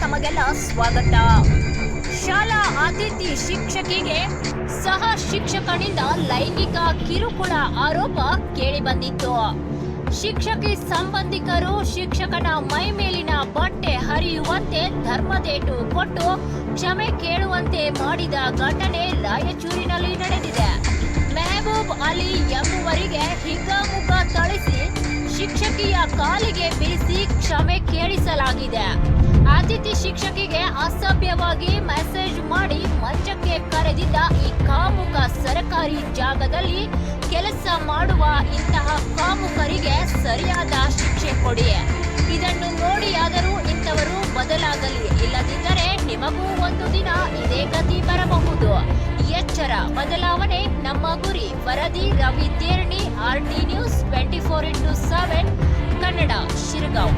ನಿಮಗೆಲ್ಲ ಸ್ವಾಗತ. ಶಾಲಾ ಅತಿಥಿ ಶಿಕ್ಷಕಿಗೆ ಸಹ ಶಿಕ್ಷಕನಿಂದ ಲೈಂಗಿಕ ಕಿರುಕುಳ ಆರೋಪ ಕೇಳಿಬಂದಿತ್ತು. ಶಿಕ್ಷಕಿ ಸಂಬಂಧಿಕರು ಶಿಕ್ಷಕನ ಮೈ ಮೇಲಿನ ಬಟ್ಟೆ ಹರಿಯುವಂತೆ ಧರ್ಮದೇಟು ಕೊಟ್ಟು ಕ್ಷಮೆ ಕೇಳುವಂತೆ ಮಾಡಿದ ಘಟನೆ ರಾಯಚೂರಿನಲ್ಲಿ ನಡೆದಿದೆ. ಮೆಹಬೂಬ್ ಅಲಿ ಎಂಬುವರಿಗೆ ಹಿಗ್ಗಾಮುಗ್ಗ ತಳಿಸಿ ಶಿಕ್ಷಕಿಯ ಕಾಲಿಗೆ ಬೀಸಿ ಕ್ಷಮೆ ಕೇಳಿಸಲಾಗಿದೆ. ಅತಿಥಿ ಶಿಕ್ಷಕಿಗೆ ಅಸಭ್ಯವಾಗಿ ಮೆಸೇಜ್ ಮಾಡಿ ಮಂಚಕ್ಕೆ ಕರೆದಿದ್ದ ಈ ಕಾಮುಕ ಸರಕಾರಿ ಜಾಗದಲ್ಲಿ ಕೆಲಸ ಮಾಡುವ ಇಂತಹ ಕಾಮುಕರಿಗೆ ಸರಿಯಾದ ಶಿಕ್ಷೆ ಕೊಡಿ. ಇದನ್ನು ನೋಡಿಯಾದರೂ ಇಂಥವರು ಬದಲಾಗಲಿ. ಇಲ್ಲದಿದ್ದರೆ ನಿಮಗೂ ಒಂದು ದಿನ ಇದೇ ಗತಿ ಬರಬಹುದು. ಎಚ್ಚರ, ಬದಲಾವಣೆ ನಮ್ಮ ಗುರಿ. ವರದಿ Ravi Terni, R T news, twenty four into seven. 到